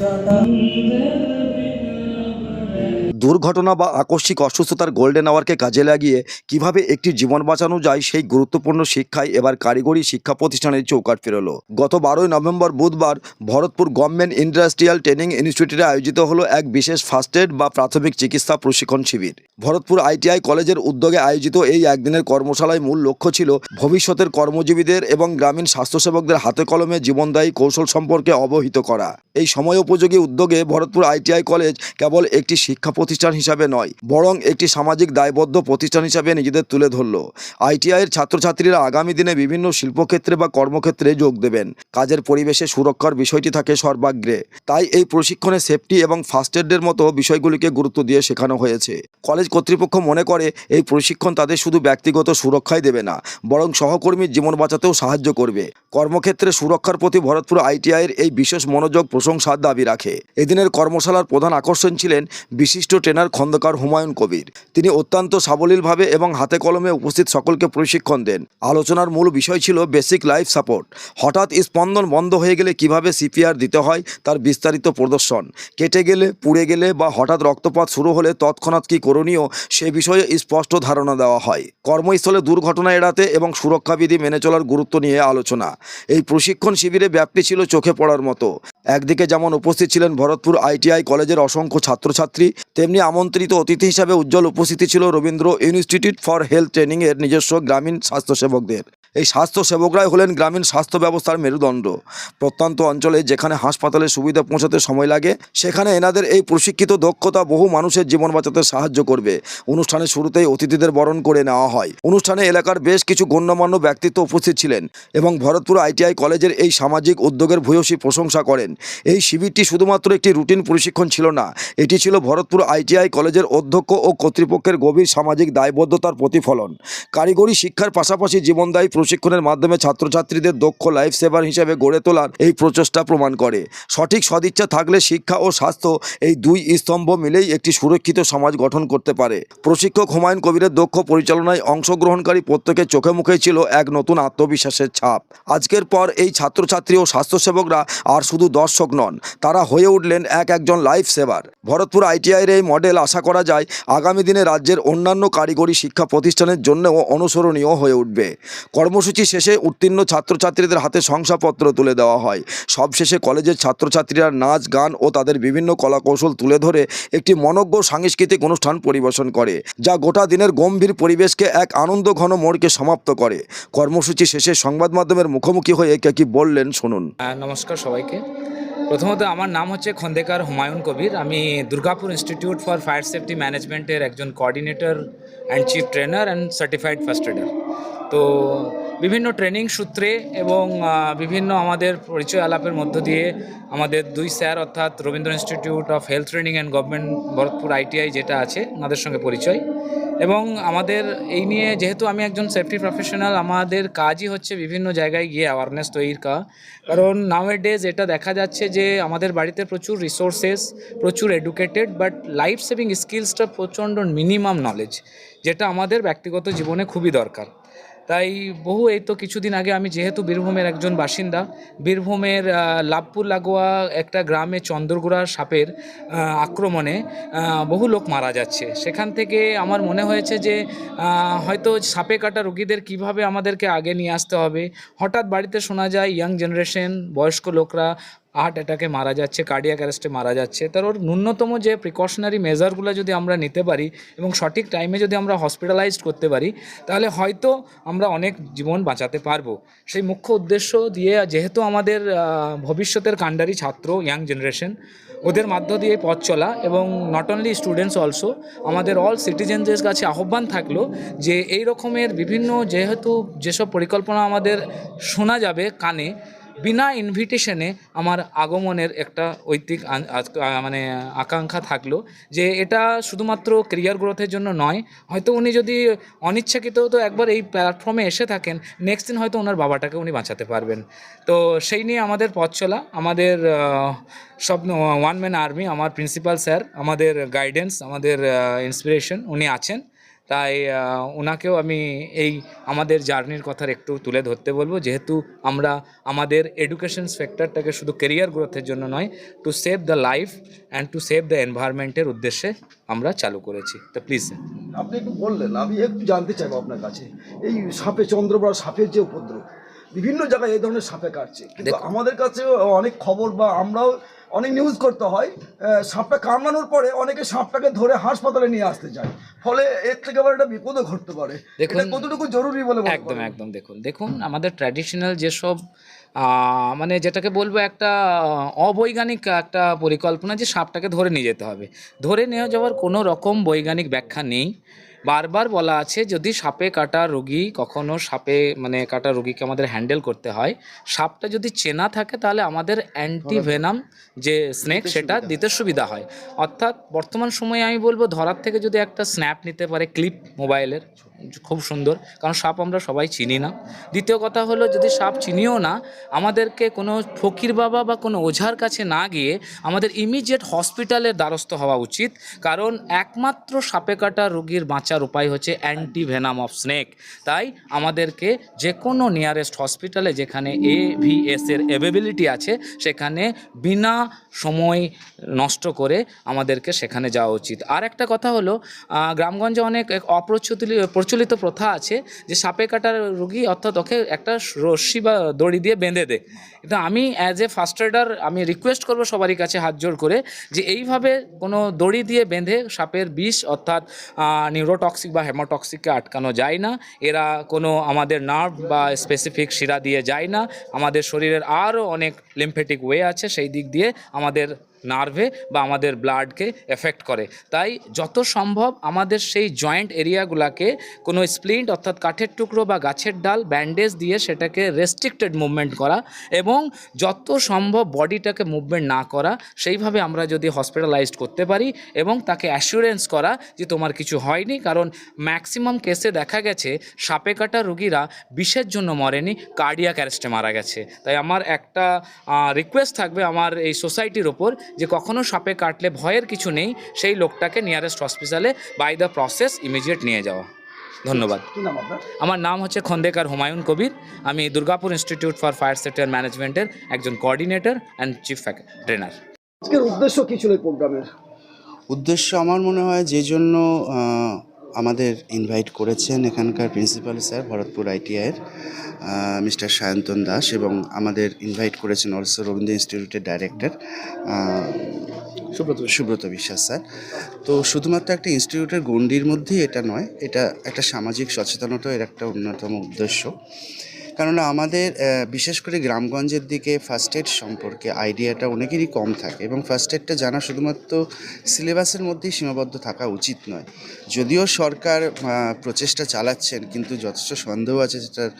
தந்த দুর্ঘটনা বা আকস্মিক অসুস্থতার গোল্ডেন আওয়ারকে কাজে লাগিয়ে কীভাবে একটি জীবন বাঁচানো যায় সেই গুরুত্বপূর্ণ শিক্ষায় এবার কারিগরি শিক্ষা প্রতিষ্ঠানের চৌকাট ফেরলো। গত বারোই নভেম্বর বুধবার ভরতপুর গভর্নমেন্ট ইন্ডাস্ট্রিয়াল ট্রেনিং ইনস্টিটিউটে আয়োজিত হলো এক বিশেষ ফার্স্ট এড বা প্রাথমিক চিকিৎসা প্রশিক্ষণ শিবির। ভরতপুর আইটিআই কলেজের উদ্যোগে আয়োজিত এই একদিনের কর্মশালায় মূল লক্ষ্য ছিল ভবিষ্যতের কর্মজীবীদের এবং গ্রামীণ স্বাস্থ্যসেবকদের হাতে কলমে জীবনদায়ী কৌশল সম্পর্কে অবহিত করা। এই সময় উপযোগী উদ্যোগে ভরতপুর আইটিআই কলেজ কেবল একটি শিক্ষা প্রতিষ্ঠান হিসাবে নয়, বরং একটি সামাজিক দায়বদ্ধ প্রতিষ্ঠান হিসাবে নিজেদের তুলে ধরল। আইটিআইয়ের ছাত্রছাত্রীরা আগামী দিনে বিভিন্ন শিল্পক্ষেত্রে বা কর্মক্ষেত্রে যোগ দেবেন। কাজের পরিবেশে সুরক্ষার বিষয়টি থাকে সর্বাগ্রে। তাই এই প্রশিক্ষণে সেফটি এবং ফার্স্ট এডের মতো বিষয়গুলিকে গুরুত্ব দিয়ে শেখানো হয়েছে। কলেজ কর্তৃপক্ষ মনে করে, এই প্রশিক্ষণ তাদের শুধু ব্যক্তিগত সুরক্ষাই দেবে না, বরং সহকর্মীর জীবন বাঁচাতেও সাহায্য করবে। কর্মক্ষেত্রে সুরক্ষার প্রতি ভরতপুর আইটিআইয়ের এই বিশেষ মনোযোগ, প্রশংসার দাবি রাখে। এদিনের কর্মশালার প্রধান আকর্ষণ ছিলেন বিশিষ্ট ট্রেনার খন্দকার হুমায়ুন কবির। তিনি অত্যন্ত সাবলীলভাবে এবং হাতে কলমে উপস্থিত সকলকে প্রশিক্ষণ দেন। আলোচনার মূল বিষয় ছিল বেসিক লাইফ সাপোর্ট। হঠাৎ স্পন্দন বন্ধ হয়ে গেলে কীভাবে সিপিআর দিতে হয় তার বিস্তারিত প্রদর্শন। কেটে গেলে, পুড়ে গেলে বা হঠাৎ রক্তপাত শুরু হলে তৎক্ষণাৎ কী করণীয় সে বিষয়ে স্পষ্ট ধারণা দেওয়া হয়। কর্মস্থলে দুর্ঘটনা এড়াতে এবং সুরক্ষাবিধি মেনে চলার গুরুত্ব নিয়ে আলোচনা। এই প্রশিক্ষণ শিবিরে ব্যাপ্তি ছিল চোখে পড়ার মতো। একদিকে যেমন উপস্থিত ছিলেন ভরতপুর আইটিআই কলেজের অসংখ্য ছাত্রছাত্রী, তেমনি আমন্ত্রিত অতিথি হিসাবে উজ্জ্বল উপস্থিতি ছিল রবীন্দ্র ইনস্টিটিউট ফর হেলথ ট্রেনিংয়ের নিজস্ব গ্রামীণ স্বাস্থ্যসেবকদের। এই স্বাস্থ্যসেবকরাই হলেন গ্রামীণ স্বাস্থ্য ব্যবস্থার মেরুদণ্ড। প্রত্যন্ত অঞ্চলে যেখানে হাসপাতালে সুবিধা পৌঁছাতে সময় লাগে, সেখানে এনাদের এই প্রশিক্ষিত দক্ষতা বহু মানুষের জীবন বাঁচাতে সাহায্য করবে। অনুষ্ঠানের শুরুতেই অতিথিদের বরণ করে নেওয়া হয়। অনুষ্ঠানে এলাকার বেশ কিছু গণ্যমান্য ব্যক্তিত্ব উপস্থিত ছিলেন এবং ভরতপুর আইটিআই কলেজের এই সামাজিক উদ্যোগের ভূয়সী প্রশংসা করেন। এই শিবিরটি শুধুমাত্র একটি রুটিন প্রশিক্ষণ ছিল না, এটি ছিল ভরতপুর আইটিআই কলেজের অধ্যক্ষ ও কর্তৃপক্ষের গভীর সামাজিক দায়বদ্ধতার প্রতিফলন। কারিগরি শিক্ষার পাশাপাশি জীবনদায়ী প্রশিক্ষণের মাধ্যমে ছাত্রছাত্রীদের দক্ষ লাইফ সেভার হিসেবে গড়ে তোলার এই প্রচেষ্টা প্রমাণ করে। সঠিক সদিচ্ছা থাকলে শিক্ষা ও স্বাস্থ্য এই দুই স্তম্ভ মিলেই একটি সুরক্ষিত সমাজ গঠন করতে পারে। প্রশিক্ষক হুমায়ুন কবিরের দক্ষ পরিচালনায় অংশগ্রহণকারী প্রত্যেকের চোখে মুখে ছিল এক নতুন আত্মবিশ্বাসের ছাপ। আজকের পর এই ছাত্রছাত্রী ও স্বাস্থ্যসেবকরা আর শুধু দর্শক নন, তারা হয়ে উঠলেন এক একজন লাইফ সেভার ভরতপুর আইটিআইয়ের এই মডেল আশা করা যায়, আগামী দিনে রাজ্যের অন্যান্য কারিগরি শিক্ষা প্রতিষ্ঠানের জন্যও অনুসরণীয় হয়ে উঠবে। কর্মসূচি শেষে উত্তীর্ণ ছাত্রছাত্রীদের হাতে শংসাপত্র তুলে দেওয়া হয়। সবশেষে কলেজের ছাত্রছাত্রীরা নাচ, গান ও তাদের বিভিন্ন কলাকৌশল তুলে ধরে একটি মনজ্ঞ সাংস্কৃতিক অনুষ্ঠান পরিবেশন করে, যা গোটা দিনের গম্ভীর পরিবেশকে এক আনন্দ ঘন মোড়কে সমাপ্ত করে। কর্মসূচি শেষে সংবাদ মাধ্যমের মুখোমুখি হয়ে কে কি বললেন শুনুন। নমস্কার সবাইকে। প্রথমত আমার নাম হচ্ছে খন্দেকার হুমায়ুন কবির। আমি Durgapur institute for fire safety ম্যানেজমেন্টের একজন coordinator and chief trainer and certified first aider তো বিভিন্ন ট্রেনিং সূত্রে এবং বিভিন্ন আমাদের পরিচয় আলাপের মধ্য দিয়ে আমাদের দুই স্যার অর্থাৎ Rabindra institute of health training and government Bharatpur ITI যেটা আছে ওনাদের সঙ্গে পরিচয়। এবং আমাদের এই নিয়ে যেহেতু আমি একজন সেফটি প্রফেশনাল আমাদের কাজই হচ্ছে বিভিন্ন জায়গায় গিয়ে অ্যাওয়ারনেস তৈরির কা। কারণ নাও ডেজ এটা দেখা যাচ্ছে যে আমাদের বাড়িতে প্রচুর রিসোর্সেস প্রচুর এডুকেটেড বাট লাইফ সেভিং স্কিলসটা প্রচণ্ড মিনিমাম নলেজ যেটা আমাদের ব্যক্তিগত জীবনে খুবই দরকার। তাই বহু, এই তো কিছুদিন আগে আমি যেহেতু বীরভূমের একজন বাসিন্দা, বীরভূমের লাভপুর লাগোয়া একটা গ্রামে চন্দ্রগুড়ার সাপের আক্রমণে বহু লোক মারা যাচ্ছে। সেখান থেকে আমার মনে হয়েছে যে হয়তো সাপে কাটা রোগীদের কীভাবে আমাদেরকে আগে নিয়ে আসতে হবে। হঠাৎ বাড়িতে শোনা যায়, ইয়াং জেনারেশন, বয়স্ক লোকরা হার্ট অ্যাটাকে মারা যাচ্ছে কার্ডিয়াক অ্যারেস্টে মারা যাচ্ছে। তার ওর ন্যূনতম যে প্রিকশনারি মেজারগুলো যদি আমরা নিতে পারি এবং সঠিক টাইমে যদি আমরা হসপিটালাইজড করতে পারি, তাহলে হয়তো আমরা অনেক জীবন বাঁচাতে পারব। সেই মুখ্য উদ্দেশ্য দিয়ে যেহেতু আমাদের ভবিষ্যতের কাণ্ডারি ছাত্র ইয়াং জেনারেশন ওদের মাধ্য দিয়ে পথ চলা এবং নট অনলি স্টুডেন্টস অলসো আমাদের অল সিটিজেনদের কাছে আহ্বান থাকল যে এই রকমের বিভিন্ন যেহেতু যেসব পরিকল্পনা আমাদের শোনা যাবে কানে বিনা ইনভিটেশনে আমার আগমনের একটা ঐতিক মানে আকাঙ্ক্ষা থাকল যে এটা শুধুমাত্র ক্যারিয়ার গ্রোথের জন্য নয়, হয়তো উনি যদি অনিচ্ছাকৃত তো একবার এই প্ল্যাটফর্মে এসে থাকেন নেক্সট দিন হয়তো ওনার বাবাটাকে উনি বাঁচাতে পারবেন। তো সেই নিয়ে আমাদের পথ চলা, আমাদের সব ওয়ান ম্যান আর্মি আমার প্রিন্সিপাল স্যার আমাদের গাইডেন্স আমাদের ইন্সপিরেশন উনি আছেন। তাই ওনাকেও আমি এই আমাদের জার্নির কথার একটু তুলে ধরতে বলব। যেহেতু আমরা আমাদের এডুকেশন সেক্টরটাকে শুধু কেরিয়ার গ্রোথের জন্য নয় to save the life and to save the এনভায়রনমেন্টের উদ্দেশ্যে আমরা চালু করেছি। তো প্লিজ আপনি একটু বললেন আমি একটু জানতে চাইব আপনার কাছে। এই সাপে চন্দ্রবড়া সাপের যে উপদ্রব বিভিন্ন জায়গায় এই ধরনের সাপে কাটছে। আমাদের কাছে অনেক খবর বা আমরাও অনেক নিউজ করতে হয় সাপটা কামড়ানোর পরে অনেকে সাপটাকে ধরে হাসপাতালে নিয়ে আসতে চায়। ফলে এর থেকে আবার একটা বিপদও ঘটতে পারে। দেখুন, এটা কতটুকু জরুরি বলে একদম একদম দেখুন দেখুন আমাদের ট্র্যাডিশনাল যেসব মানে যেটাকে বলব একটা অবৈজ্ঞানিক একটা পরিকল্পনা যে সাপটাকে ধরে নিয়ে যেতে হবে। ধরে নিয়ে যাওয়ার কোনো রকম বৈজ্ঞানিক ব্যাখ্যা নেই। বারবার বলা আছে যদি সাপে কাটা রোগী কখনো সাপে মানে কাটা রোগীকে আমাদের হ্যান্ডেল করতে হয় সাপটা যদি চেনা থাকে তাহলে আমাদের অ্যান্টিভেনাম যে স্নেক সেটা দিতে সুবিধা হয়। অর্থাৎ বর্তমান সময়ে আমি বলব ধরার থেকে যদি একটা স্ন্যাপ নিতে পারে ক্লিপ মোবাইলের খুব সুন্দর কারণ সাপ আমরা সবাই চিনি না। দ্বিতীয় কথা হলো যদি সাপ চিনিও না আমাদেরকে কোনো ফকির বাবা বা কোনো ওঝার কাছে না গিয়ে আমাদের ইমিডিয়েট হসপিটালের দ্বারস্থ হওয়া উচিত। কারণ একমাত্র সাপে কাটা রোগীর বাঁচার উপায় হচ্ছে অ্যান্টি ভেনাম অফ স্নেক তাই আমাদেরকে যে কোনো নিয়ারেস্ট হসপিটালে যেখানে এ ভি এস এর অ্যাভেবিলিটি আছে, সেখানে বিনা সময় নষ্ট করে আমাদেরকে সেখানে যাওয়া উচিত। আর একটা কথা হলো গ্রামগঞ্জে অনেক অপ্রচলিত, প্রচলিত প্রথা আছে যে সাপে কাটার রুগী অর্থাৎ ওকে একটা রশ্মি বা দড়ি দিয়ে বেঁধে দেয় কিন্তু আমি অ্যাজ এ ফার্স্ট এডার আমি রিকোয়েস্ট করব সবারই কাছে হাত জোর করে যে এইভাবে কোনো দড়ি দিয়ে বেঁধে সাপের বিষ অর্থাৎ নিউরোটক্সিক বা হেমোটক্সিককে আটকানো যায় না। এরা কোনো আমাদের নার্ভ বা স্পেসিফিক শিরা দিয়ে যায় না। আমাদের শরীরের আরও অনেক লিম্ফেটিক ওয়ে আছে, সেই দিক দিয়ে আমাদের নার্ভে বা আমাদের ব্লাডকে এফেক্ট করে। তাই যত সম্ভব আমাদের সেই জয়েন্ট এরিয়াগুলোকে কোনো স্প্লিন্ট অর্থাৎ কাঠের টুকরো বা গাছের ডাল, ব্যান্ডেজ দিয়ে সেটাকে রেস্ট্রিক্টেড মুভমেন্ট করা এবং যত সম্ভব বডিটাকে মুভমেন্ট না করা, সেইভাবে আমরা যদি হসপিটালাইজড করতে পারি এবং তাকে অ্যাসুরেন্স করা যে তোমার কিছু হয়নি, কারণ ম্যাক্সিমাম কেসে দেখা গেছে সাপে কাটা রুগীরা বিষের জন্য মরেনি কার্ডিয়াক অ্যারেস্টে মারা গেছে। তাই আমার একটা রিকোয়েস্ট থাকবে আমার এই সোসাইটির ওপর যে কখনো সাপে কাটলে ভয়ের কিছু নেই সেই লোকটাকে নিয়ারেস্ট হসপিটালে বাই দ্য প্রসেস ইমিডিয়েট নিয়ে যাওয়া। ধন্যবাদ। কি নাম আপনার? আমার নাম হচ্ছে খন্দেকার হুমায়ুন কবির। আমি Durgapur institute for fire safety and ম্যানেজমেন্টের একজন কোঅর্ডিনেটর অ্যান্ড চিফ ট্রেনার আজকের উদ্দেশ্য কি ছিল এই প্রোগ্রামের উদ্দেশ্য আমার মনে হয় যে জন্য আমাদের ইনভাইট করেছেন এখানকার প্রিন্সিপাল স্যার ভরতপুর আইটিআইয়ের মিস্টার সায়ন্তন দাস এবং আমাদের ইনভাইট করেছেন অলসো রবীন্দ্র ইনস্টিটিউটের ডাইরেক্টর সুব্রত সুব্রত বিশ্বাস স্যার। তো শুধুমাত্র একটা ইনস্টিটিউটের গণ্ডির মধ্যেই এটা নয় এটা একটা সামাজিক সচেতনতা এর একটা অন্যতম উদ্দেশ্য। কেননা আমাদের বিশেষ করে গ্রামগঞ্জের দিকে ফার্স্ট এড সম্পর্কে আইডিয়াটা অনেকেরই কম থাকে এবং ফার্স্ট এডটা জানা শুধুমাত্র সিলেবাসের মধ্যেই সীমাবদ্ধ থাকা উচিত নয়। যদিও সরকার প্রচেষ্টা চালাচ্ছেন, কিন্তু যথেষ্ট সন্দেহ আছে সেটার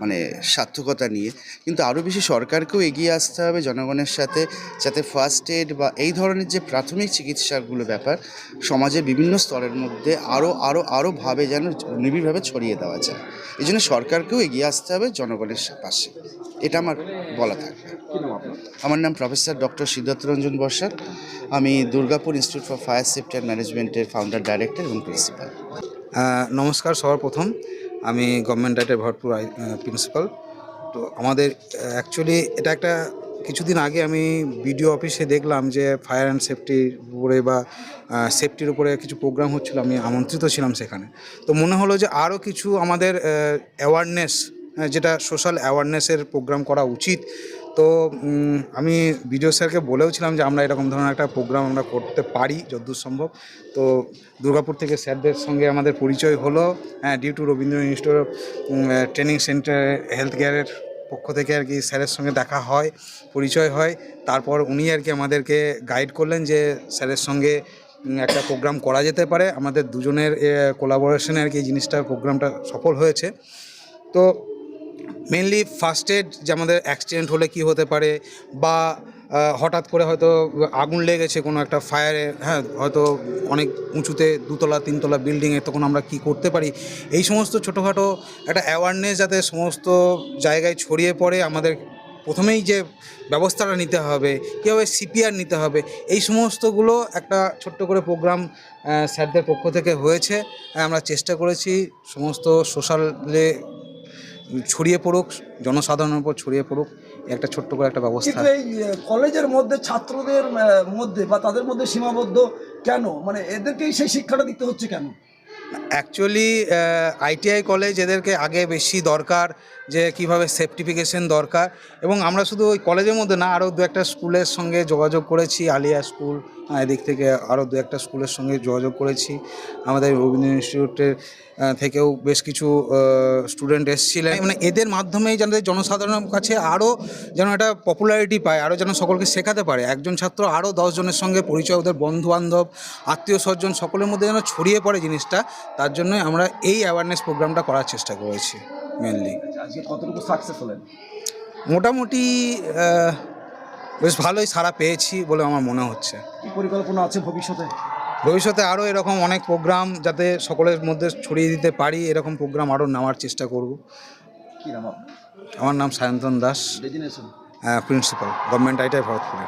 মানে সার্থকতা নিয়ে। কিন্তু আরও বেশি সরকারকেও এগিয়ে আসতে হবে জনগণের সাথে, যাতে ফার্স্ট এড বা এই ধরনের যে প্রাথমিক চিকিৎসাগুলো ব্যাপার, সমাজের বিভিন্ন স্তরের মধ্যে আরও আরও আরও ভাবে যেন নিবিড়ভাবে ছড়িয়ে দেওয়া যায়। এই জন্য সরকারকেও এগিয়ে আসতে হবে জনগণের পাশে। এটা আমার বলা থাকবে। আমার নাম প্রফেসর ডক্টর সিদ্ধার্থ রঞ্জন বর্ষার আমি Durgapur institute for fire safety and ম্যানেজমেন্টের ফাউন্ডার ডাইরেক্টর এবং প্রিন্সিপাল নমস্কার সবার প্রথম আমি গভর্নমেন্ট রাইটের ভরপুর প্রিন্সিপাল তো আমাদের অ্যাকচুয়ালি এটা একটা কিছুদিন আগে আমি বিডিও অফিসে দেখলাম যে ফায়ার অ্যান্ড সেফটির উপরে বা সেফটির উপরে কিছু প্রোগ্রাম হচ্ছিল। আমি আমন্ত্রিত ছিলাম সেখানে। তো মনে হলো যে আরও কিছু আমাদের অ্যাওয়ারনেস যেটা সোশ্যাল অ্যাওয়ারনেসের প্রোগ্রাম করা উচিত। তো আমি বিডিও স্যারকে বলেওছিলাম যে আমরা এরকম ধরনের একটা প্রোগ্রাম আমরা করতে পারি যতদূর সম্ভব তো, দুর্গাপুর থেকে স্যারদের সঙ্গে আমাদের পরিচয় হলো। হ্যাঁ due to Rabindra institute training centre health কেয়ারের পক্ষ থেকে আর কি স্যারের সঙ্গে দেখা হয়, পরিচয় হয়। তারপর উনি আর কি আমাদেরকে গাইড করলেন যে স্যারের সঙ্গে একটা প্রোগ্রাম করা যেতে পারে। আমাদের দুজনের কোলাবোরেশনে আর কি জিনিসটা প্রোগ্রামটা সফল হয়েছে। তো মেনলি ফার্স্ট এড যে আমাদের অ্যাক্সিডেন্ট হলে কি হতে পারে বা হঠাৎ করে হয়তো আগুন লেগেছে কোনো একটা ফায়ারে হ্যাঁ হয়তো অনেক উঁচুতে দুতলা, তিনতলা বিল্ডিংয়ে তখন আমরা কি করতে পারি? এই সমস্ত ছোটোখাটো একটা অ্যাওয়ারনেস যাতে সমস্ত জায়গায় ছড়িয়ে পড়ে, আমাদের প্রথমেই যে ব্যবস্থাটা নিতে হবে, কীভাবে সিপিআর নিতে হবে, এই সমস্তগুলো একটা ছোট্ট করে প্রোগ্রাম স্যারদের পক্ষ থেকে হয়েছে। আমরা চেষ্টা করেছি সমস্ত সোশ্যালে ছড়িয়ে পড়ুক জনসাধারণের উপর ছড়িয়ে পড়ুক একটা ছোট্ট করে একটা ব্যবস্থা। এই কলেজের মধ্যে ছাত্রদের মধ্যে বা তাদের মধ্যে সীমাবদ্ধ কেন? মানে এদেরকেই সেই শিক্ষাটা দিতে হচ্ছে কেন? অ্যাকচুয়ালি আইটিআই কলেজ এদেরকে আগে বেশি দরকার যে কীভাবে সেফটিফিকেশন দরকার। এবং আমরা শুধু ওই কলেজের মধ্যে না আরও দু একটা স্কুলের সঙ্গে যোগাযোগ করেছি আলিয়া স্কুল এদিক থেকে আরও দু একটা স্কুলের সঙ্গে যোগাযোগ করেছি। আমাদের রবীন্দ্র ইনস্টিটিউটের থেকেও বেশ কিছু স্টুডেন্ট এসেছিলেন। মানে এদের মাধ্যমেই যেন জনসাধারণের কাছে আরও যেন একটা পপুলারিটি পায় আরও যেন সকলকে শেখাতে পারে। একজন ছাত্র আরও দশজনের সঙ্গে পরিচয় ওদের বন্ধু বান্ধব আত্মীয় স্বজন সকলের মধ্যে যেন ছড়িয়ে পড়ে জিনিসটা তার জন্যই আমরা এই অ্যাওয়ারনেস প্রোগ্রামটা করার চেষ্টা করেছি মেনলি আজকে কতটুকু সাকসেস হলেন? মোটামুটি বেশ ভালোই সারা পেয়েছি বলে আমার মনে হচ্ছে। কি পরিকল্পনা আছে ভবিষ্যতে? ভবিষ্যতে আরও এরকম অনেক প্রোগ্রাম যাতে সকলের মধ্যে ছড়িয়ে দিতে পারি এরকম প্রোগ্রাম আরও নেওয়ার চেষ্টা করব। কি নাম আমার নাম সায়ন্তন দাস। হ্যাঁ প্রিন্সিপাল গভর্নমেন্ট আইটাই ভরতপুরে।